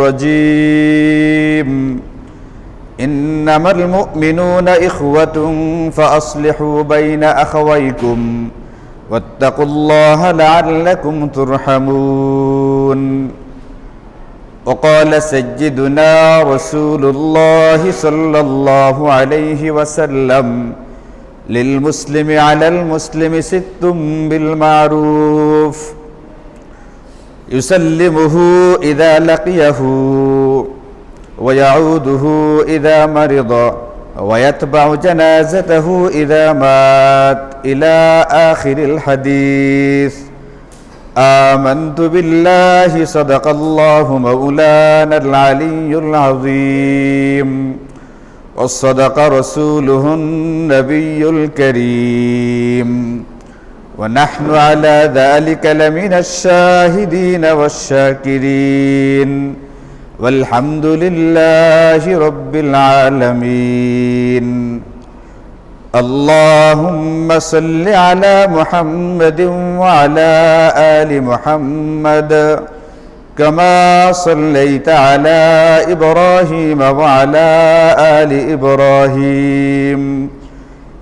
الرجيم. إنما المؤمنون إخوة فأصلحوا بين أخويكم واتقوا الله لعلكم ترحمون. وقال سيدنا رسول الله صلى الله عليه وسلم للمسلم على المسلم ست بالمعروف. يسلمه إذا لقيه ويعوده إذا مرض ويتبع جنازته إذا مات إلى آخر الحديث. آمنت بالله صدق الله مولانا العلي العظيم. وصدق رسوله النبي الكريم. ونحن على ذلك لمن الشاهدين والشاكرين. والحمد لله رب العالمين. اللهم صل على محمد وعلى آل محمد كما صليت على إبراهيم وعلى آل إبراهيم.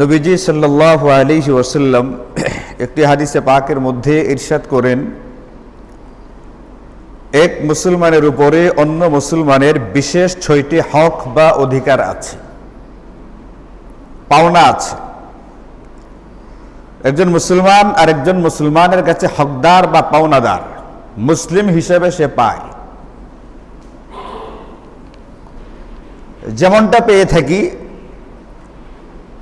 নবীজি সাল্লাহ আলিহি ওসাল্লাম একটি হাদিসে পাকের মধ্যে ইরশাদ করেন, এক মুসলমানের উপরে অন্য মুসলমানের বিশেষ ছয়টি হক বা অধিকার আছে, পাওনা আছে। একজন মুসলমান আর একজন মুসলমানের কাছে হকদার বা পাওনাদার, মুসলিম হিসেবে সে পায়। যেমনটা পেয়ে থাকি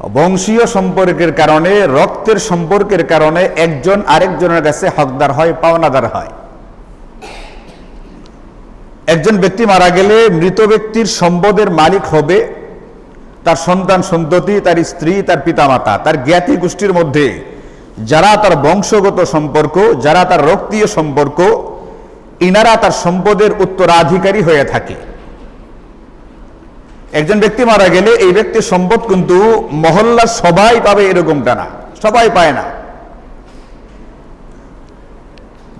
বংশীয় সম্পর্কের কারণে, রক্তের সম্পর্কের কারণে একজন আরেকজনের কাছে হকদার হয়, পাওনাদার হয়। একজন ব্যক্তি মারা গেলে মৃত ব্যক্তির সম্পদের মালিক হবে, তার সন্তান সন্ততি, তার স্ত্রী, তার পিতামাতা, তার জ্ঞাতি গোষ্ঠীর মধ্যে। যারা তার বংশগত সম্পর্ক, যারা তার রক্তীয় সম্পর্ক, ইনারা তার সম্পদের উত্তরাধিকারী হয়ে থাকে। একজন ব্যক্তি মারা গেলে এই ব্যক্তির সম্পদ কিন্তু মহল্লার সবাই পাবে এরকমটা না। সবাই পায় না।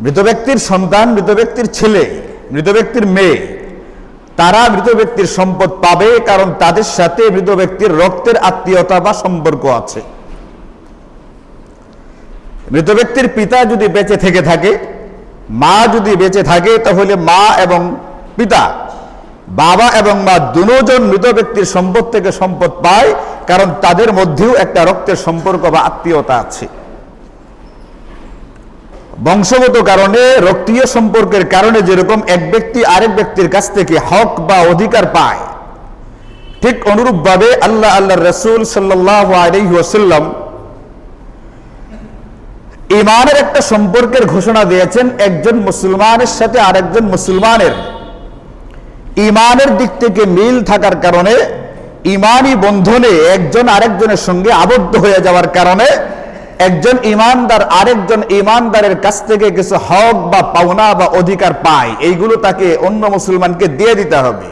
মৃত ব্যক্তির সন্তান, মৃত ব্যক্তির ছেলে, মৃত ব্যক্তির মেয়ে, তারা মৃত ব্যক্তির সম্পদ পাবে কারণ তাদের সাথে মৃত ব্যক্তির রক্তের আত্মীয়তা বা সম্পর্ক আছে। মৃত ব্যক্তির পিতা যদি বেঁচে থেকে থাকে, মা যদি বেঁচে থাকে, তাহলে মা এবং পিতা বাবা এবং মা দুজন মৃত ব্যক্তির সম্পদ থেকে সম্পদ পায়, কারণ তাদের মধ্যেও একটা রক্তের সম্পর্ক বা আত্মীয়তা আছে। বংশগত কারণে রক্তীয় সম্পর্কের কারণে যেরকম এক ব্যক্তি আরেক ব্যক্তির কাছ থেকে হক বা অধিকার পায়, ঠিক অনুরূপভাবে আল্লাহ আল্লাহ রসুল সাল্লাহ ইমানের একটা সম্পর্কের ঘোষণা দিয়েছেন, একজন মুসলমানের সাথে আরেকজন মুসলমানের। ইমানের দিক থেকে মিল থাকার কারণে ইমানই বন্ধনে একজন আরেকজনের সঙ্গে আবদ্ধ হয়ে যাওয়ার কারণে, একজন ইমানদার আরেকজন ইমানদারের কাছ থেকে কিছু হক বা পাওনা বা অধিকার পায়। এইগুলো তাকে অন্য মুসলমানকে দিয়ে দিতে হবে।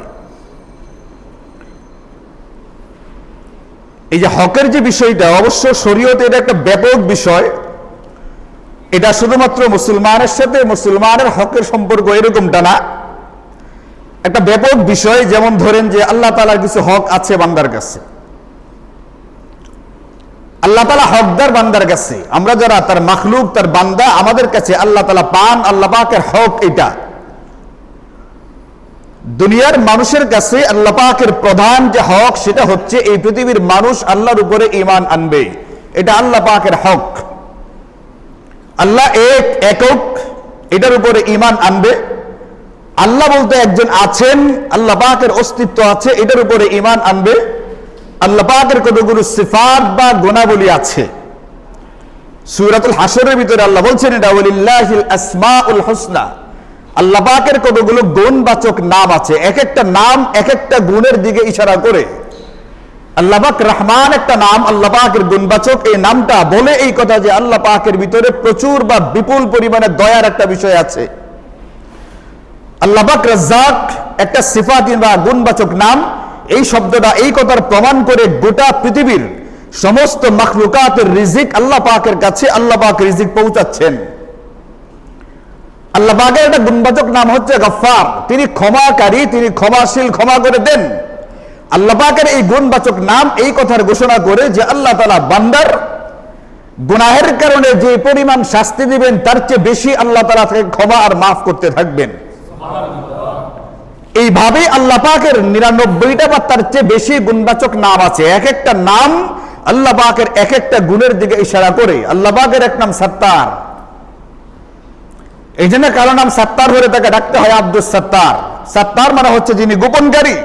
এই যে হকের যে বিষয়টা, অবশ্য শরীয়তে এটা একটা ব্যাপক বিষয়। এটা শুধুমাত্র মুসলমানের সাথে, মুসলমানের হকের সম্পর্ক এরকমটা না। একটা ব্যাপক বিষয়, যেমন ধরেন যে আল্লাহ তালার কিছু হক আছে বান্দার কাছে। আল্লাহ তালা হকদার বান্দার কাছে। আমরা যারা, তার মাখলুক, তার বান্দা, আমাদের কাছে আল্লাহ তালা পান, আল্লাহ পাকের হক এটা। দুনিয়ার মানুষের কাছে আল্লাহ পাকের প্রধান যে হক, সেটা হচ্ছে এই পৃথিবীর মানুষ আল্লাহর উপরে ইমান আনবে। এটা আল্লাহ পাকের হক। আল্লাহ এক একক, এটার উপরে ইমান আনবে। আল্লাহ বলতে একজন আছেন, আল্লাহ পাকের অস্তিত্ব আছে, এটার উপরে ইমান আনবে। আল্লাহ পাকের কতগুলো সিফাত বা গুণাবলী আছে। সুরাতুল হাসরের ভিতরে আল্লাহ বলছেন, এটা ওলিল্লাহিল আসমাউল হুসনা। আল্লাহ পাকের কতগুলো গুণবাচক নাম আছে। এক একটা নাম, এক একটা গুণের দিকে ইশারা করে। আল্লাহ পাক রহমান একটা নাম, আল্লাহ পাকের গুণবাচক। এই নামটা বলে এই কথা যে আল্লাহ পাকের ভিতরে প্রচুর বা বিপুল পরিমাণে দয়ার একটা বিষয় আছে। আল্লাহ পাক রাজ্জাক একটা সিফাত বা গুণবাচক নাম। এই শব্দটা, এই কথার প্রমাণ করে গোটা পৃথিবীর সমস্ত মাখলুকাতের রিজিক আল্লাহ পাকের কাছে আল্লাহ পাক রিজিক পৌঁছাচ্ছেন। আল্লাহ পাকের একটা গুণবাচক নাম হচ্ছে গফার তিনি ক্ষমাকারী, তিনি ক্ষমাশীল, ক্ষমা করে দেন। আল্লাহ পাকের এই গুণবাচক নাম এই কথার ঘোষণা করে যে আল্লাহ তালা বান্দার গুনাহের কারণে যে পরিমাণ শাস্তি দিবেন, তার চেয়ে বেশি আল্লাহ তালা তাকে ক্ষমা আর মাফ করতে থাকবেন। এইভাবে আল্লাহ পাকের নিরানব্বইটা বা তার চেয়ে বেশি গুণবাচক নাম আছে। এক একটা নাম আল্লাহ পাকের এক একটা গুণের দিকে ইশারা করে। আল্লাহ পাকের এক নাম সত্তার। এই জন্য কারও নাম সত্তার হলে তাকে ডাকতে হয় আব্দুল সত্তার। সত্তার মানে হচ্ছে যিনি গোপনকারী।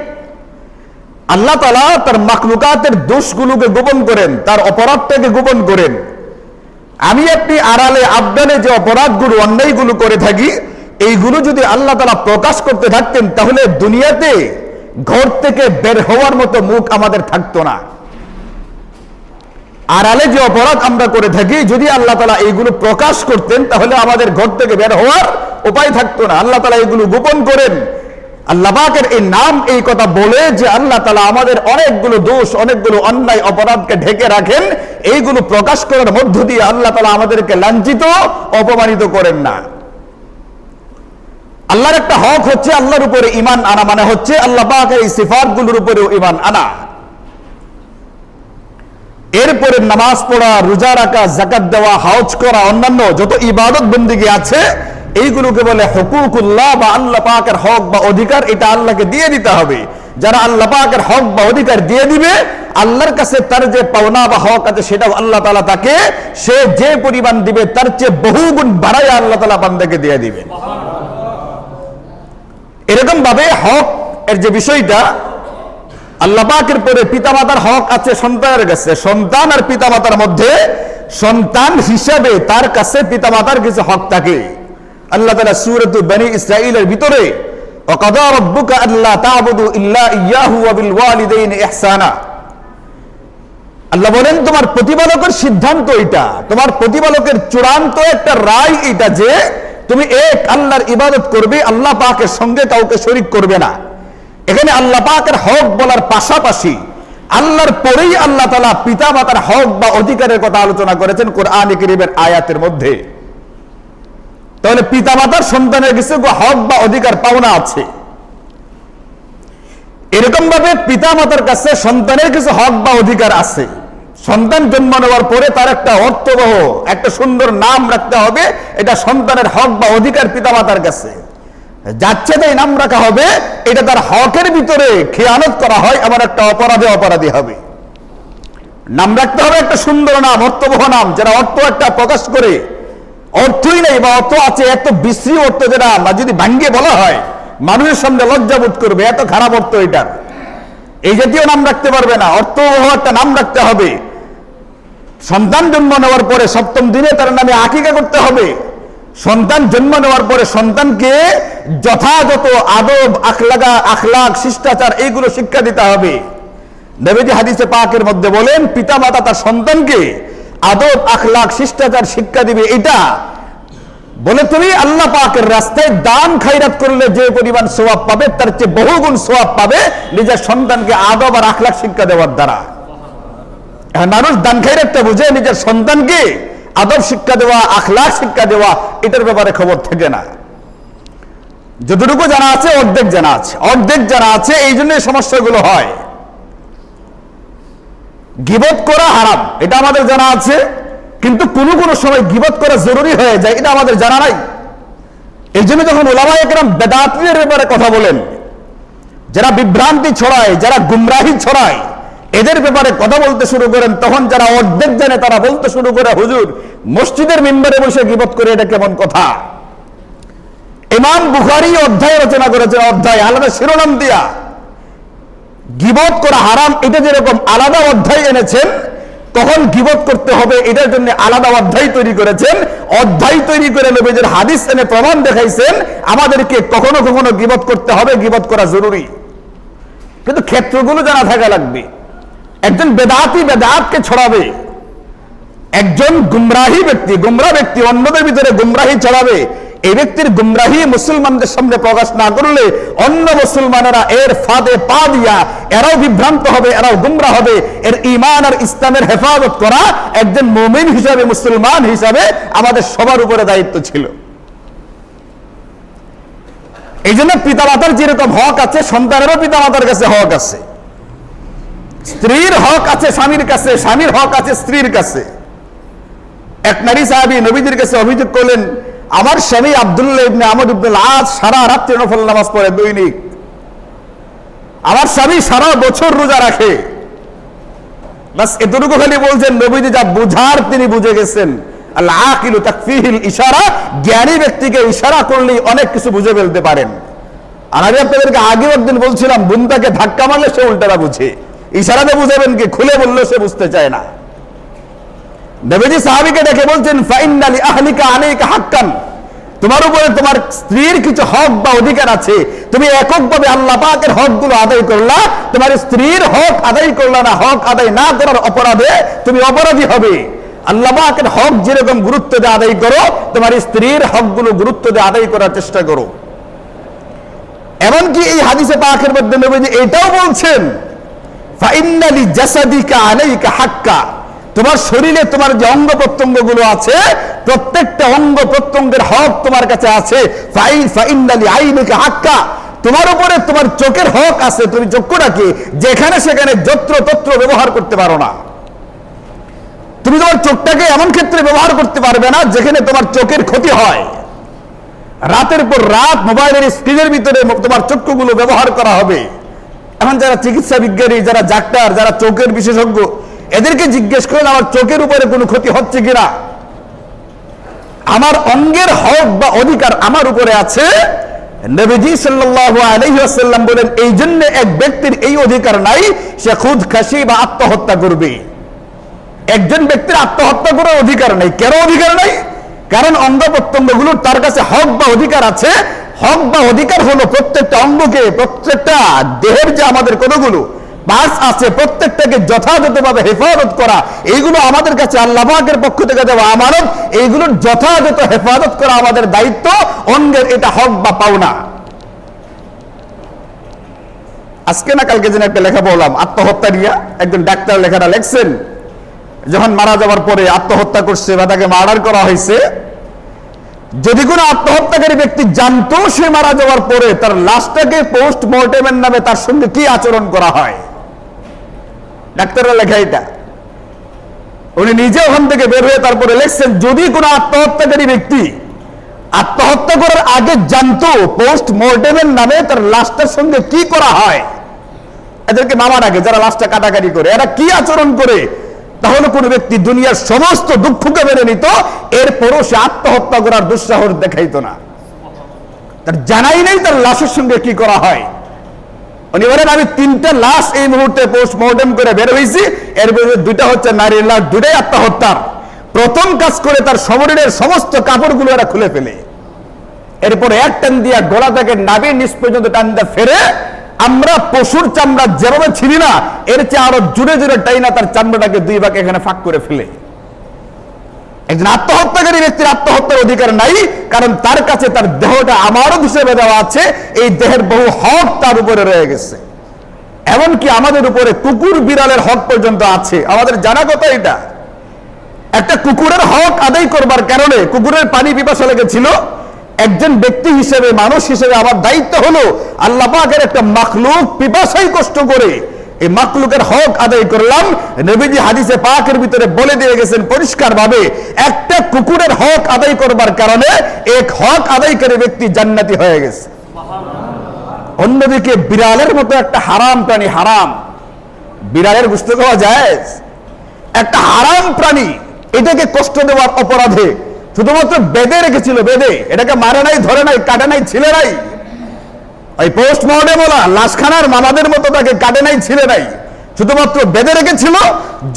আল্লাহ তালা তার মাকলুকাতের দোষগুলোকে গোপন করেন, তার অপরাধটাকে গোপন করেন। আমি আপনি আড়ালে, আবদালে যে অপরাধগুলো, অন্যায়গুলো করে থাকি এইগুলো যদি আল্লাহ তালা প্রকাশ করতে থাকতেন, তাহলে দুনিয়াতে ঘর থেকে বের হওয়ার মতো মুখ আমাদের থাকতো না। আড়ালে যে অপরাধ আমরা করে থাকি, যদি আল্লাহ তালা এইগুলো প্রকাশ করতেন, তাহলে আমাদের ঘর থেকে বের হওয়ার উপায় থাকতো না। আল্লাহ তালা এইগুলো গোপন করেন। আল্লাহ পাকের এই নাম, এই কথা বলে যে আল্লাহ তালা আমাদের অনেকগুলো দোষ, অনেকগুলো অন্যায় অপরাধকে ঢেকে রাখেন। এইগুলো প্রকাশ করার মধ্য দিয়ে আল্লাহ তালা আমাদেরকে লাঞ্ছিত, অপমানিত করেন না। আল্লাহর একটা হক হচ্ছে আল্লাহর উপরে ইমান আনা মানে হচ্ছে আল্লাহ পাকের এই সিফাতগুলোর উপরেও ইমান আনা। এরপরে নামাজ পড়া, রোজা রাখা জাকাত দেওয়া হাউজ করা, অন্যান্য যত ইবাদত বন্দিগি আছে, এইগুলোকে বলে হকুকুল্লাহ বা আল্লাহ পাকের হক বা অধিকার, এটা আল্লাহকে দিয়ে দিতে হবে। যারা আল্লাহ পাকের হক বা অধিকার দিয়ে দিবে, আল্লাহর কাছে তার যে পাওনা বা হক আছে, সেটাও আল্লাহ তালা তাকে সে যে পরিমাণ দিবে, তার চেয়ে বহুগুণ বাড়াই আল্লাহ তালা বান্দাকে দিয়ে দিবে। ভাবে হক এর যে বিষয়টা, আল্লাহ পাকের পরে পিতা মাতার হক আছে, সন্তানের কাছে। সন্তান আর পিতা মাতার মধ্যে সন্তান হিসাবে তার কাছে পিতা মাতার কিছু হক থাকে। আল্লাহ তালা সুরত বানী ইসরাইলের ভিতরে আল্লাহ বলেন, তোমার প্রতিপালকের সিদ্ধান্ত এটা। তোমার প্রতিপালকের চূড়ান্ত একটা রায় এটা যে তুমি এক আল্লাহর ইবাদত করবে, আল্লাহ পাকের সঙ্গে কাউকে শরিক করবে না। এখানে আল্লাহ পাকের হক বলার পাশাপাশি আল্লাহর পরেই আল্লাহ তালা পিতা মাতার হক বা অধিকারের কথা আলোচনা করেছেন কোরআন করিমের আয়াতের মধ্যে। তাহলে পিতা মাতার সন্তানের কিছু হক বা অধিকার পাওনা আছে। এরকম ভাবে পিতা মাতার কাছে সন্তানের কিছু হক বা অধিকার আছে। সন্তান জন্ম নেওয়ার পরে তার একটা অর্থবহ, একটা সুন্দর নাম রাখতে হবে। এটা সন্তানের হক বা অধিকার পিতা মাতার কাছে। যাচ্ছে তাই নাম রাখা হবে, এটা তার হকের ভিতরে খেয়ানত করা হয় আমার একটা অপরাধে অপরাধী হবে। নাম রাখতে হবে একটা সুন্দর নাম, অর্থবহ নাম, যারা অর্থ একটা প্রকাশ করে। অর্থই নেই বা অর্থ আছে, এত বিশ্রী অর্থ যেটা যদি ভাঙ্গে বলা হয়, মানুষের সামনে লজ্জা বোধ করবে, এত খারাপ অর্থ এটার। এই জাতীয় নাম রাখতে পারবে না, অর্থবহ একটা নাম রাখতে হবে। সন্তান জন্ম নেওয়ার পরে সপ্তম দিনে তার নামে আকিকা করতে হবে। সন্তান জন্ম নেওয়ার পরে সন্তানকে যথাযথ আদব, আখলাগা আখলাক শিষ্টাচার, এইগুলো শিক্ষা দিতে হবে। নবীজি হাদিসে পাকের মধ্যে বলেন পিতা মাতা তার সন্তানকে আদব আখলাক শিষ্টাচার শিক্ষা দিবে। এটা বলে তুমি আল্লাহ পাকের রাস্তায় দান খাইরাত করলে যে পরিমাণ সোয়াব পাবে, তার চেয়ে বহুগুণ সোয়াব পাবে নিজের সন্তানকে আদব আর আখলাক শিক্ষা দেওয়ার দ্বারা। এখন মানুষ দান খাইরাতটা বুঝে, নিজের সন্তানকে আদব শিক্ষা দেওয়া আখলাক শিক্ষা দেওয়া, এটার ব্যাপারে খবর থাকে না। যতটুকু জানা আছে, অর্ধেক জানা আছে। অর্ধেক জানা আছে, এই জন্য সমস্যাগুলো হয়। গিবত করা হারাম, এটা আমাদের জানা আছে, কিন্তু কোনো কোনো সময় গিবত করা জরুরি হয়ে যায়, এটা আমাদের জানা নাই। এই জন্য যখন ওলামা একরাম বেদাতের ব্যাপারে কথা বলেন, যারা বিভ্রান্তি ছড়ায়, যারা গুমরাহি ছড়ায় এদের ব্যাপারে কথা বলতে শুরু করেন, তখন যারা অর্ধেক জানে তারা বলতে শুরু করে, হুজুর, মসজিদের মেম্বারে বসে গিবত করে এটা কেমন কথা? ইমাম বুখারি অধ্যায় রচনা করেছেন, অধ্যায়, আলাদা শিরোনাম দিয়া। গিবত করা হারাম, এটা যেরকম আলাদা অধ্যায় এনেছেন, কখন গিবত করতে হবে এটার জন্য আলাদা অধ্যায় তৈরি করেছেন। অধ্যায় তৈরি করে নবীদের হাদিস এনে প্রমাণ দেখাইছেন, আমাদেরকে কখনো কখনো গিবত করতে হবে, গিবত করা জরুরি। কিন্তু ক্ষেত্রগুলো জানা থাকা লাগবে। একজন বেদাতি বেদাতকে ছড়াবে। একজন গুমরাহী ব্যক্তি গুমরা ব্যক্তি, অন্যদের ভিতরে গুমরাহী ছড়াবে। এই ব্যক্তির গুমরাহী মুসলমানদের সামনে প্রকাশ না করলে অন্য মুসলমানেরা এর ফাঁদে পা দিয়া, এরাও বিভ্রান্ত হবে, এরাও গুমরা হবে। এর ইমান আর ইসলামের হেফাজত করা একজন মুমিন হিসাবে, মুসলমান হিসাবে আমাদের সবার উপরে দায়িত্ব ছিল। এই জন্য পিতামাতার যেরকম হক আছে, সন্তানেরও পিতামাতার কাছে হক আছে। স্ত্রীর হক আছে স্বামীর কাছে, স্বামীর হক আছে স্ত্রীর কাছে। এক নারী সাহাবী নবীদের কাছে অভিযোগ করলেন, আমার স্বামী আব্দুল্লাহ ইবনে আমর ইবনুল আজ সারা রাত্রি নফল নামাজ পড়ে দৈনিক। আমার স্বামী সারা বছর রোজা রাখে। বাস এতটুকু খালি বলছেন, নবীজি যা বুঝার তিনি বুঝে গেছেন। আল্লাহ তাকফিহিল ইশারা, জ্ঞানী ব্যক্তিকে ইশারা করলেই অনেক কিছু বুঝে ফেলতে পারেন। আর আমি আপনাদেরকে আগেও একদিন বলছিলাম, বুন্দাকে ধাক্কা মারলে সে উল্টারা বুঝে। ইশারাতে বুঝাবেন কি? খুলে বললে সে বুঝতে চায় না। নবীজি সাহাবীকে ডেকে বলছেন ফাইনালি আহলিকা আলাইকা হাক্কান। তোমার উপরে তোমার স্ত্রীর কিছু হক বা অধিকার আছে। তুমি এককভাবে আল্লাহ পাকের হকগুলো আদায় করলা। তোমার স্ত্রীর হক আদায় করলা না, হক আদায় না করার অপরাধে তুমি অপরাধী হবে। আল্লাহ পাকের হক যেরকম গুরুত্ব দিয়ে আদায় করো, তোমার স্ত্রীর হকগুলো গুরুত্ব দিয়ে আদায় করার চেষ্টা করো। এমনকি এই হাদিসে পাকের মধ্যে নবীজি এটাও বলছেন ফাইনালি জাসাদিকা আলাইকা হাক্কা। তোমার শরীরে তোমার যে অঙ্গ প্রত্যঙ্গগুলো আছে, প্রত্যেকটা অঙ্গ প্রত্যঙ্গের হক তোমার কাছে আছে। হাক্কা। তোমার উপরে তোমার চোখের হক আছে। তুমি চক্ষুটাকে যেখানে সেখানে যত্র তত্র ব্যবহার করতে পারো না। তুমি তোমার চোখটাকে এমন ক্ষেত্রে ব্যবহার করতে পারবে না, যেখানে তোমার চোখের ক্ষতি হয়। রাতের পর রাত মোবাইলের স্ক্রিনের ভিতরে তোমার চক্ষুগুলো ব্যবহার করা হবে। এখন যারা চিকিৎসা বিজ্ঞানী, যারা ডাক্তার, যারা চোখের বিশেষজ্ঞ, এদেরকে জিজ্ঞেস করেন, আমার চোখের উপরে কোনো ক্ষতি হচ্ছে কিনা? আমার অঙ্গের হক বা অধিকার আমার উপরে আছে? বলেন, এই জন্য এক ব্যক্তির এই অধিকার নাই, সে খুদ খাসি বা আত্মহত্যা করবে। একজন ব্যক্তির আত্মহত্যা করার অধিকার নেই। কেন অধিকার নাই? কারণ অঙ্গ প্রত্যঙ্গগুলো তার কাছে হক বা অধিকার আছে হক বা অধিকার হলো প্রত্যেকটা অঙ্গকে, প্রত্যেকটা দেহের যে আমাদের কতগুলো পাস আছে, প্রত্যেকটাকে যথাযথভাবে হেফাজত করা, এইগুলো আমাদের কাছে আল্লাহ পাকের পক্ষ থেকে দেওয়া আমানত, এইগুলোর যথাযথ হেফাজত করা আমাদের দায়িত্ব, অঙ্গের এটা হক বা পাওনা। আজকে না কালকে যেন একটা লেখা বললাম আত্মহত্যা নিয়ে। একজন ডাক্তার লেখাটা লেখছেন, যখন মারা যাওয়ার পরে আত্মহত্যা করছে বা তাকে মার্ডার করা হয়েছে যদি কোনো আত্মহত্যাকারী ব্যক্তি জানতো সে মারা যাওয়ার পরে তার লাশটাকে পোস্ট মর্টেমের নামে তার সঙ্গে কি আচরণ করা হয়? ডাক্তাররা লেখা এটা। উনি নিজে ওখান থেকে বের হয়ে তারপরে লেখছেন, যদি কোনো আত্মহত্যাকারী ব্যক্তি আত্মহত্যা করার আগে জানতো পোস্ট মর্টেমের নামে তার লাশটার সঙ্গে কি করা হয়? এদেরকে মামা ডাকে যারা লাশটা কাটাকাটি করে, এরা কি আচরণ করে? তাহলে কোন ব্যক্তি দুনিয়ার সমস্ত দুঃখকে মেনে নিত, এরপরও সে আত্মহত্যা করার দুঃসাহস দেখাইতো না। তার জানাই নেই তার লাশের সঙ্গে কি করা হয়। উনি বলেন, আমি তিনটা লাশ এই মুহূর্তে পোস্টমর্টম করে বের হয়েছি এর মধ্যে দুইটা হচ্ছে নারীর লাশ দুটাই আত্মহত্যার। প্রথম কাজ করে তার শরীরের সমস্ত কাপড়গুলো এরা খুলে ফেলে। এরপর এক টান দিয়া গলা থেকে নাবির নিচ পর্যন্ত টান দিয়ে ফেরে আমরা পশুর চামড়া যেভাবে ছিলি না, এর চেয়ে আরও জুড়ে জুড়ে টাইনা তার চামড়াটাকে দুই ভাগে এখানে ফাঁক করে ফেলে। একজন আত্মহত্যাকারী ব্যক্তির আত্মহত্যার অধিকার নাই, কারণ তার কাছে তার দেহটা আমারও হিসেবে দেওয়া আছে, এই দেহের বহু হক তার উপরে রয়ে গেছে। এমনকি আমাদের উপরে কুকুর বিড়ালের হক পর্যন্ত আছে। আমাদের জানা কথা এটা। একটা কুকুরের হক আদায় করবার কারণে কুকুরের পানি পিপাসা লেগেছিল একজন ব্যক্তি হিসেবে, মানুষ হিসেবে আমার দায়িত্ব হলো আল্লাহ পাকের একটা মাখলুক পিপাসাই কষ্ট করে এই মাকলুকের হক আদায় করলাম। নবীজি হাদিসে পাকের ভিতরে বলে দিয়ে গেছেন পরিষ্কার ভাবে একটা কুকুরের হক আদায় করবার কারণে এক হক আদায়কারী ব্যক্তি জান্নাতি হয়ে গেছে। অন্যদিকে বিড়ালের মতো একটা হারাম প্রাণী, হারাম। বিড়ালের বুঝতে পাওয়া যায় একটা হারাম প্রাণী, এটাকে কষ্ট দেওয়ার অপরাধে শুধুমাত্র বেঁধে রেখেছিল, বেদে। এটাকে মারে নাই, ধরে নাই, কাটে নাই, ছিলে নাই। ওই পোস্টমর্টে বলা লাশখানার মামাদের মতো তাকে কাটে নাই, ছিলে নাই। শুধুমাত্র বেঁধে রেখেছিল,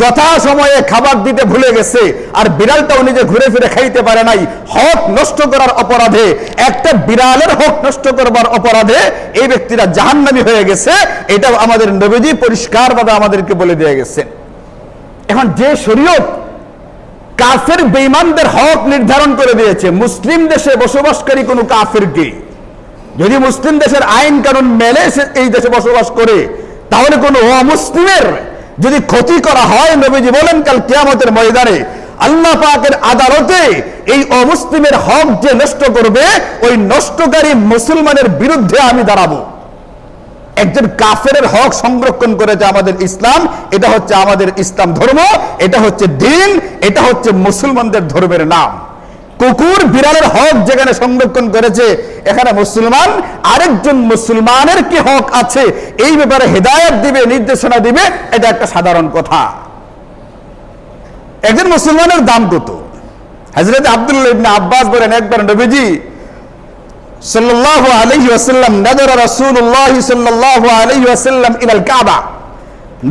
যথা সময়ে খাবার দিতে ভুলে গেছে, আর বিড়ালটাও নিজে ঘুরে ফিরে খাইতে পারে নাই। হক নষ্ট করার অপরাধে, একটা বিড়ালের হক নষ্ট করবার অপরাধে এই ব্যক্তিরা জাহান্নামী হয়ে গেছে, এটাও আমাদের নবীজি পরিষ্কারভাবে আমাদেরকে বলে দিয়ে গেছে এখন যে শরীয়ত কাফের বেঈমানদের হক নির্ধারণ করে দিয়েছে। মুসলিম দেশে বসবাসকারী কোনো কাফেরকে। যদি মুসলিম দেশের আইন কানুন মেলে এই দেশে বসবাস করে, তাহলে কোন অমুসলিমের যদি ক্ষতি করা হয়, নবীজি বলেন, কাল কিয়ামতের ময়দানে আল্লাহ পাকের আদালতে এই অমুসলিমের হক যে নষ্ট করবে, ওই নষ্টকারী মুসলমানের বিরুদ্ধে আমি দাঁড়াবো। একজন কাফের হক সংরক্ষণ করেছে আমাদের ইসলাম, এটা হচ্ছে আমাদের ইসলাম ধর্ম, এটা হচ্ছে দিন, এটা হচ্ছে মুসলমানদের ধর্মের নাম। কুকুর বিড়ালের হক যেখানে সংরক্ষণ করেছে, এখানে মুসলমান, আরেকজন মুসলমানের কি হক আছে, এই ব্যাপারে হেদায়ত দিবে, নির্দেশনা দিবে, এটা একটা সাধারণ কথা। একজন মুসলমানের দাম কত? হজরত আব্দুল্লাহ আব্বাস বলেন, একবার নবীজি সাল্লাল্লাহু আলাইহি ওয়াসাল্লাম ইলাল কাবা।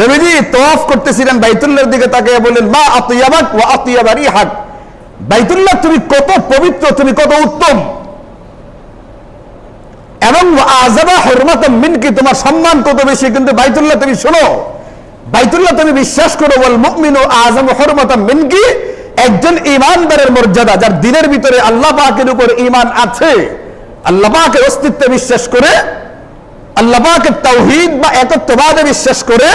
নবীজি তওয়াফ করতেছিলেন বাইতুল্লাহর দিকে তাকিয়ে বললেন, মা আতিয়াবাক ওয়া আতিয়াবা রিহাক। বাইতুল্লাহ, তুমি কত পবিত্র, তুমি কত উত্তম। এবং আজাবা মিনকি, তোমার সম্মান কত বেশি, কিন্তু বাইতুল্লাহ, তুমি শোনো, বাইতুল্লাহ, তুমি বিশ্বাস করো বল মুমিনু আজম হরমাতাম মিনকি, একজন ইমানদারের মর্যাদা, যার দিনের ভিতরে আল্লাহ পাকের উপর ইমান আছে। আল্লাহ পাকের অস্তিত্বে বিশ্বাস করে, আল্লাহ পাকের তাওহীদ বা একত্ববাদে বিশ্বাস করে,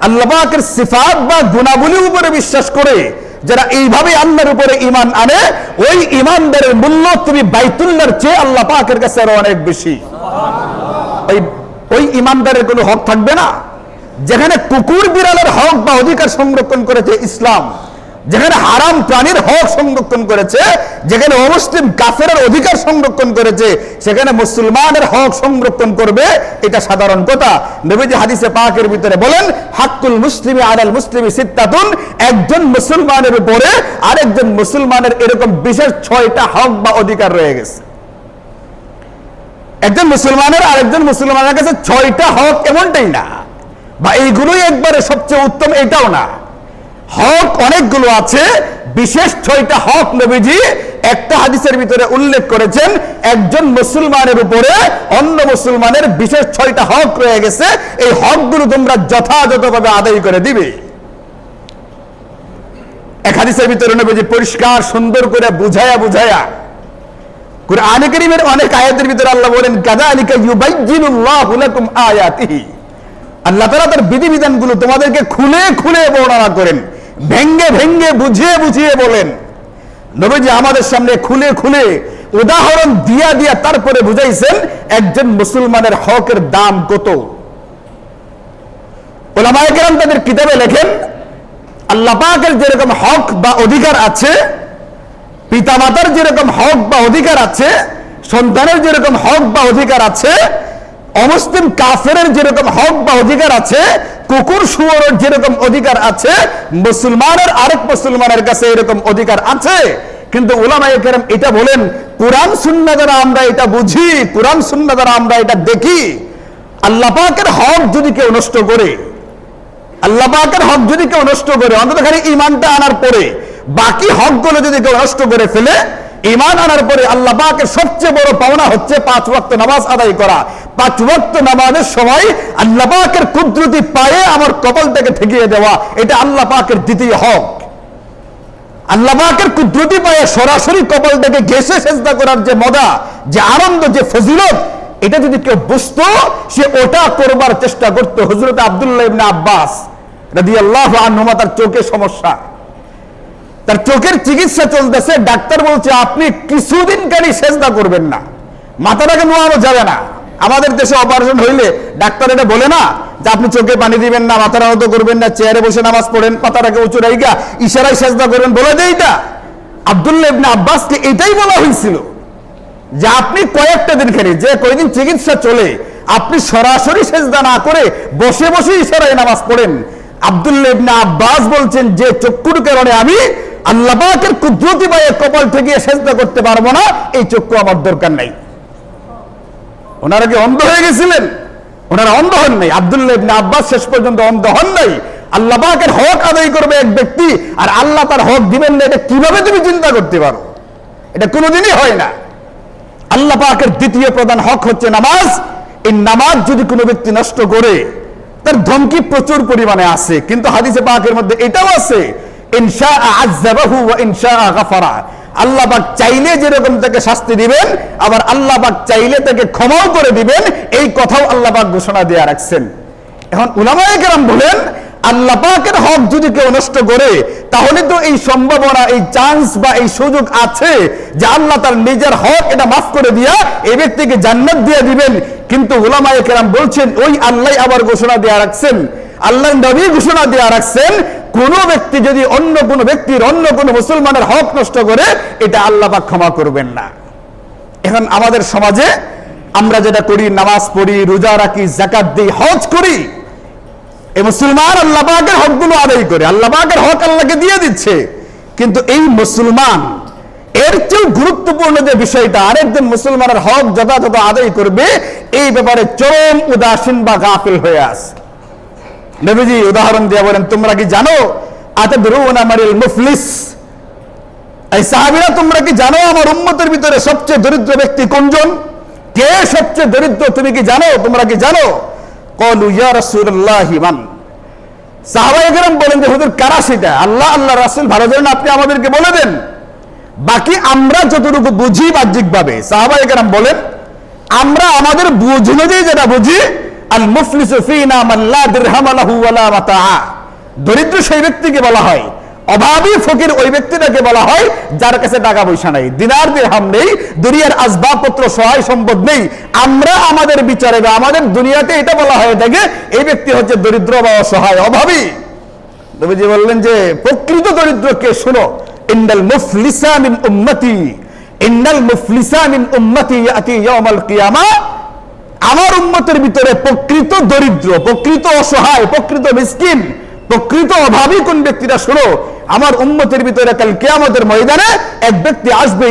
আল্লাহ পাকের সিফাত বা গুণাবলীর উপরে বিশ্বাস করে, যারা এইভাবে আল্লাহর উপরে ইমান আনে, ওই ইমানদারের মূল্য তুমি বাইতুল্লাহর চেয়ে আল্লাহ পাকের কাছে আরও অনেক বেশি। ওই ওই ইমানদারের কোনো হক থাকবে না। যেখানে কুকুর বিড়ালের হক বা অধিকার সংরক্ষণ করেছে ইসলাম যেখানে হারাম প্রাণীর হক সংরক্ষণ করেছে, যেখানে অমুসলিম কাফের অধিকার সংরক্ষণ করেছে, সেখানে মুসলমানের হক সংরক্ষণ করবে, এটা সাধারণ কথা। নবীজি হাদিসে পাকের ভিতরে বলেন, হাক্কুল মুসলিমি আলাল মুসলিমি সিত্তাতুন একজন মুসলমানের উপরে আরেকজন মুসলমানের এরকম বিশেষ ছয়টা হক বা অধিকার রয়ে গেছে। একজন মুসলমানের আরেকজন মুসলমানের কাছে ছয়টা হক এমনটাই না। বা এইগুলোই একবারে সবচেয়ে উত্তম, এটাও না। হক অনেকগুলো আছে। বিশেষ ছয়টা হক নবীজি একটা হাদিসের ভিতরে উল্লেখ করেছেন, একজন মুসলমানের উপরে অন্য মুসলমানের বিশেষ ছয়টা হক রয়ে গেছে। এই হকগুলো তোমরা যথাযথভাবে আদায় করে দিবে। এক হাদিসের ভিতরে নবীজি পরিষ্কার, সুন্দর করে বুঝায়া বুঝায়া কুরআনে কারীমের অনেক আয়াতের ভিতরে আল্লাহ বলেন, কাযালিকা ইউবাইয়িনুল্লাহু লাকুম আয়াতিহি। আল্লাহ তাআলা তার বিধিবিধানগুলো তোমাদেরকে খুলে খুলে বর্ণনা করেন। ভেঙ্গে ভেঙ্গে বুঝিয়ে বুঝিয়ে বলেন। নবীজি আমাদের সামনে খুলে খুলে উদাহরণ দিয়া দিয়া তারপরে বুঝাইছেন, একজন মুসলমানের হকের দাম কত? ওলামায়ে কেরাম তাদের কিতাবে লেখেন, আল্লাহ পাকের যেরকম হক বা অধিকার আছে, পিতামাতার যেরকম হক বা অধিকার আছে, সন্তানের যেরকম হক বা অধিকার আছে অমুসলিম কাফেরের যেরকম হক বা অধিকার আছে, কুকুর শুয়োরের যেরকম অধিকার আছে, মুসলমানের আরেক মুসলমানের কাছে এরকম অধিকার আছে। কিন্তু ওলামায়ে কেরাম এটা বলেন, কোরআন, সুন্নাহ দ্বারা আমরা এটা বুঝি, কোরআন, সুন্নাহ দ্বারা আমরা এটা দেখি। আল্লাহ পাকের হক যদি কেউ নষ্ট করে, আল্লাহ পাকের হক যদি কেউ নষ্ট করে, অন্তত খালি ইমানটা আনার পরে, বাকি হকগুলো যদি কেউ নষ্ট করে ফেলে ইমান আনার পরে আল্লাহ পাকের সবচেয়ে বড় পাওনা হচ্ছে পাঁচ ওয়াক্ত নামাজ আদায় করা। পাঁচ ওয়াক্ত নামাজের সময় আল্লাহ পাকের কুদরতি পায়ে আমার কপালটাকে ঠেকিয়ে দেওয়া, এটা আল্লাহ পাকের দ্বিতীয় হক। আল্লাহ পাকের কুদরতি পায়ে সরাসরি কপালটাকে ঘেসে সেজদা করার যে মজা, যে আনন্দ, যে ফজিলত, এটা যদি কেউ বুঝতো, সে ওটা করবার চেষ্টা করতো। হজরত আব্দুল্লাহ ইবনে আব্বাস রাদিয়াল্লাহু আনহুমা তার চোখে সমস্যা। তার চোখের চিকিৎসা চলতেছে, ডাক্তার বলছে, আপনি কিছুদিন কারি সেজদা করবেন না। মাথাটাকে নোয়ানো যাবে না। আমাদের দেশে অপারেশন হইলে ডাক্তার এটা বলে না যে আপনি চোখে পানি দিবেন না মাথার আহত করবেন না, চেয়ারে বসে নামাজ পড়েন পাতাটাকে উঁচু রাইগা ইশারায় সেজদা করবেন। বলে দেয় এটা। আব্দুল্লাহ ইবনে আব্বাসকে এটাই বলা হয়েছিল যে আপনি কয়েকটা দিন খেলে যে কয়েকদিন চিকিৎসা চলে, আপনি সরাসরি সেজদা না করে বসে বসে ইশারায় নামাজ পড়েন। আব্দুল্লাহ ইবনে আব্বাস বলছেন, যে চক্ষুর কারণে আমি আল্লাহ পাকের কুদরতি বায়ে কপাল ঠেকিয়ে সেজদা করতে পারব না, এই চক্ষু আমার দরকার নাই। ওনারা কি অন্ধ হয়ে গেছিলেন? ওনারা অন্ধ হন নাই। আব্দুল্লাহ আব্বাস শেষ পর্যন্ত অন্ধ হন নাই। আল্লাহ হক আদায় করবে এক ব্যক্তি, আর আল্লাহ তার হক দিবেন না, এটা কীভাবে তুমি চিন্তা করতে পারো? এটা কোনোদিনই হয় না। আল্লাহ পাকের দ্বিতীয় প্রধান হক হচ্ছে নামাজ। এই নামাজ যদি কোনো ব্যক্তি নষ্ট করে, তার ধমকি প্রচুর পরিমাণে আছে। কিন্তু হাদিসে পাকের মধ্যে এটাও আছে ইনশা আযাবাহু ওয়া ইনশা গাফারা। আল্লাহ চাইলে যেরকম তাকে শাস্তি দিবেন, আবার আল্লাহ পাক চাইলে তাকে ক্ষমাও করে দিবেন, এই কথাও আল্লাহ পাক ঘোষণা দেয়া রাখছেন। এখন বলেন হক যদি কেউ নষ্ট করে, তাহলে তো এই সম্ভাবনা, এই চান্স বা এই সুযোগ আছে যে আল্লাহ তার নিজের হক এটা মাফ করে দিয়া এই ব্যক্তিকে জান্নাত দিয়ে দিবেন। কিন্তু উলামায়ে কেরাম বলছেন, ওই আল্লাহ আবার ঘোষণা দেয়া রাখছেন। আল্লাহ নবী ঘোষণা দেয়া রাখছেন কোন ব্যক্তি যদি অন্য কোন ব্যক্তির অন্য কোন মুসলমানের হক নষ্ট করে, এটা আল্লাহ পাক ক্ষমা করবেন না। এখন আমাদের সমাজে আমরা যেটা করি, নামাজ পড়ি, রোজা রাখি জাকাত দিই, হজ করি, এই মুসলমান আল্লাহ পাকের হকগুলো আদায় করে। আল্লাহ পাকের হক আল্লাহকে দিয়ে দিচ্ছে। কিন্তু এই মুসলমান, এর চেয়েও গুরুত্বপূর্ণ যে বিষয়টা আরেকজন মুসলমানের হক যথাযথ আদায় করবে, এই ব্যাপারে চরম উদাসীন বা গাফিল হয়ে আছে। নবীজি, উদাহরণ দিয়ে বলেন, তোমরা কি জানো? আমারিল মুফলিস? এই সাহাবীরা, তোমরা কি জানো আমার উম্মতের ভিতরে সবচেয়ে দরিদ্র ব্যক্তি কোনজন? কে সবচেয়ে দরিদ্র, তুমি কি জানো? তোমরা কি জানো? কলু, ইয়া রাসূলুল্লাহ বলেন যে, হুজুর, কারা সেটা? আল্লাহ আল্লাহ, রাসূল, ভালো জানেন, আপনি আমাদেরকে বলে দেন। বাকি আমরা যতটুকু বুঝি বাহ্যিকভাবে। সাহাবায়ে কেরাম বলেন, আমরা আমাদের বুঝ অনুযায়ী যেটা বুঝি দরিদ্র সেই ব্যক্তিকে বলা হয়, অভাবী ফকির ওই ব্যক্তিটাকে বলা হয়, যার কাছে টাকা পয়সা নাই, দিনার নেই, দুনিয়ার আসবাবপত্র, সহায় সম্পদ নেই। আমরা আমাদের বিচারে বা আমাদের দুনিয়াতে এটা বলা হয় থাকে এই ব্যক্তি হচ্ছে দরিদ্র বা অসহায়, অভাবী। নবীজি বললেন যে, প্রকৃত দরিদ্রকে শুনো ইন্নাল মুফলিসা মিন উম্মতি ইন্নাল মুফলিসা মিন উম্মতি ইয়াতি ইয়াউমাল কিয়ামা আমার উন্মতের ভিতরে প্রকৃত দরিদ্র, প্রকৃত অসহায়, প্রকৃত মিসকিন, প্রকৃত অভাবী কোন ব্যক্তিরা শোনো, আমার উম্মতের ভিতরে কাল কিয়ামতের ময়দানে এক ব্যক্তি আসবে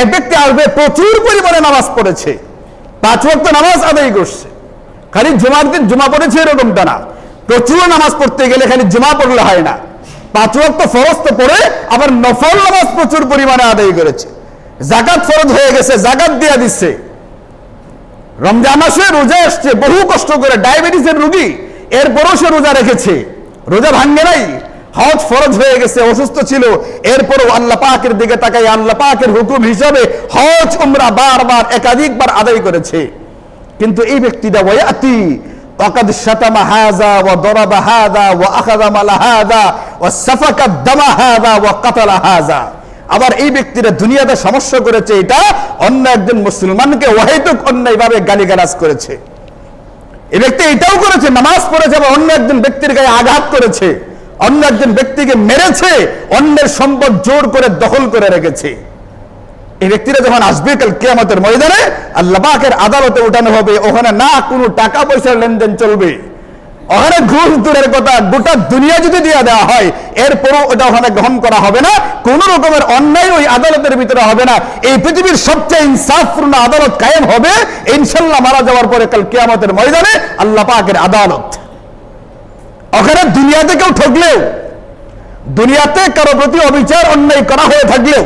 এক ব্যক্তি আসবে, প্রচুর পরিমাণে নামাজ পড়েছে। পাঁচ ওয়াক্ত নামাজ আদায় করছে। খালি জুমার দিন জুমা পড়েছে এরকমটা না। প্রচুর নামাজ পড়তে গেলে খালি জুমা পড়লে হয় না। পাঁচ ওয়াক্ত ফরজ তো পড়ে, আবার নফল নামাজ প্রচুর পরিমাণে আদায় করেছে। জাকাত ফরজ হয়ে গেছে জাকাত দিয়ে দিচ্ছে রমজান মাসে রোজা আসছে বহু কষ্ট করে ডায়াবেটিসের রোগী এরপরও সে রোজা রেখেছে রোজা ভাঙ্গে নাই হজ ফরজ হয়ে গেছে অসুস্থ ছিল এরপরও আল্লাহ পাকের দিকে তাকাই আল্লাহ পাকের হুকুম হিসাবে হজ উমরা বারবার একাধিকবার আদায় করেছে কিন্তু এই ব্যক্তিটা ওয়াতি وقد شتم هذا وضرب هذا واخذ مال هذا وسفك الدم هذا وقتل هذا আবার এই ব্যক্তিরা দুনিয়াতে সমস্যা করেছে, এটা অন্য একজন মুসলমানকে ওয়াহিদক অন্যায়ভাবে গালিগালাজ করেছে। এই ব্যক্তি এটাও করেছে, নামাজ পড়েছে, আবার অন্য একজন ব্যক্তির গায়ে আঘাত করেছে, অন্য একজন ব্যক্তিকে মেরেছে, অন্যের সম্পদ জোর করে দখল করে রেখেছে। এই ব্যক্তিরা যখন আসবে কাল কিয়ামতের ময়দানে, আল্লাহ পাকের আদালতে উঠানো হবে, ওখানে না কোনো টাকা পয়সার লেনদেন চলবে। ওখানে ঘুষ দূরের কথা, গোটা দুনিয়া যদি দিয়ে দেওয়া হয়, এরপরও ওটা ওখানে গ্রহণ করা হবে না, কোন রকমের অন্যায় ওই আদালতের ভিতরে হবে না। এই পৃথিবীর সবচেয়ে ইনসাফপূর্ণ আদালত কায়েম হবে, ইনশাল্লাহ মারা যাওয়ার পরে কাল কিয়ামতের ময়দানে আল্লাহ পাকের আদালত। ওখানে দুনিয়াতে কেউ ঠকলেও, দুনিয়াতে কারও প্রতি অবিচার, অন্যায় করা হয়ে থাকলেও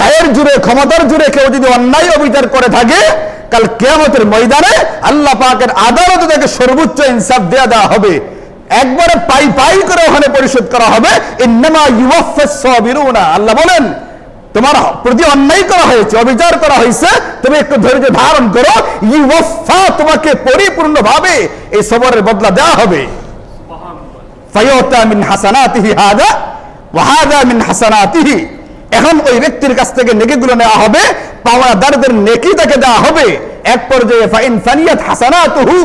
গায়ের জুড়ে, ক্ষমতার জুড়ে কেউ যদি অন্যায় অবিচার করে থাকে, কাল কেয়ামতের ময়দানে আল্লাহ পাকের আদালতে তাকে সর্বোচ্চ ইনসাফ দেয়া দেওয়া হবে। একবারে পাই পাই করে ওখানে পরিশোধ করা হবে। আল্লাহ বলেন, তোমার প্রতি অন্যায় করা হয়েছে, অবিচার করা হয়েছে, তুমি একটু ধৈর্য ধারণ করো। ইউওয়াফা তোমাকে পরিপূর্ণভাবে এই সবরের বদলা দেওয়া হবে। ফায়ুতা মিন হাসানাতিহি হাদা, ওয়া হাদা মিন হাসানাতিহি। এখন ওই ব্যক্তির কাছ থেকে নেকিগুলো নেওয়া হবে, পাওনাদারদের নেকি তাকে দেওয়া হবে। এক পর্যায়ে ফাইন ফানিয়াত হাসানাতুহু,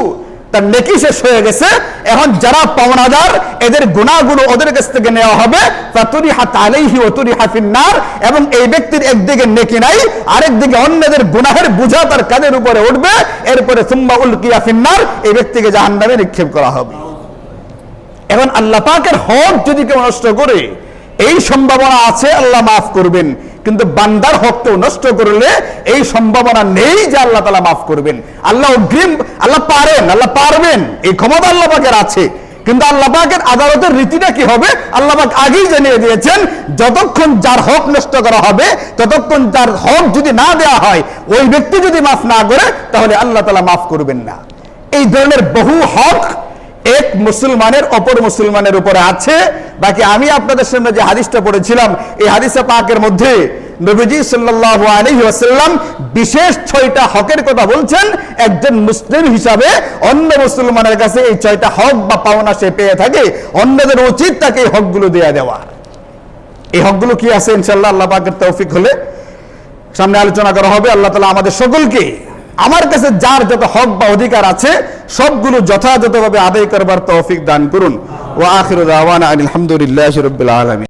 তার নেকি শেষ হয়ে গেছে। এখন যারা পাওনাদার, এদের গুণাগুলো ওদের কাছ থেকে নেওয়া হবে। ফাতুরি হাত আলাইহি ও তুরি হাফিন্নার এবং এই ব্যক্তির একদিকে নেকি নাই আরেক দিকে অন্যদের গুনাহের বোঝা তার কাঁধের উপরে উঠবে। এরপরে সুম্মা উলকিয়া ফিন্নার, এই ব্যক্তিকে জাহান্নামে নিক্ষেপ করা হবে। এখন আল্লাহ পাকের হক যদি কেউ নষ্ট করে এই সম্ভাবনা আছে, আল্লাহ মাফ করবেন। কিন্তু বান্দার হককেও নষ্ট করলে এই সম্ভাবনা নেই যে আল্লাহ তালা মাফ করবেন। আল্লাহ অগ্রিম, আল্লাহ পারেন, আল্লাহ পারবেন। এই ক্ষমতা আল্লাহ পাকের আছে। কিন্তু আল্লাহ পাকের আদালতের রীতিটা কি হবে? আল্লাহ পাক আগেই জানিয়ে দিয়েছেন, যতক্ষণ যার হক নষ্ট করা হবে, ততক্ষণ যার হক যদি না দেওয়া হয়, ওই ব্যক্তি যদি মাফ না করে, তাহলে আল্লাহ তালা মাফ করবেন না। এই ধরনের বহু হক এক মুসলমানের অপর মুসলমানের উপরে আছে। বাকি আমি আপনাদের সামনে যে হাদিসটা পড়েছিলাম, এই হাদিসে পাকের মধ্যে নবীজি আলাইহি ওয়াসাল্লাম বিশেষ ছয়টা হকের কথা বলছেন। একজন মুসলিম হিসাবে অন্য মুসলমানের কাছে এই ছয়টা হক বা পাওনা সে পেয়ে থাকে। অন্যদের উচিত তাকে এই হকগুলো দেয়া দেওয়া। এই হকগুলো কি আছে ইনশাল্লাহ আল্লাহ পাকের তৌফিক হলে সামনে আলোচনা করা হবে। আল্লাহ তালা আমাদের সকলকে আমার কাছে যার যত হক বা অধিকার আছে, সবগুলো যথাযথভাবে আদায় করবার তৌফিক দান করুন। ও আখির আলহামদুলিল্লাহ রবিল আলমী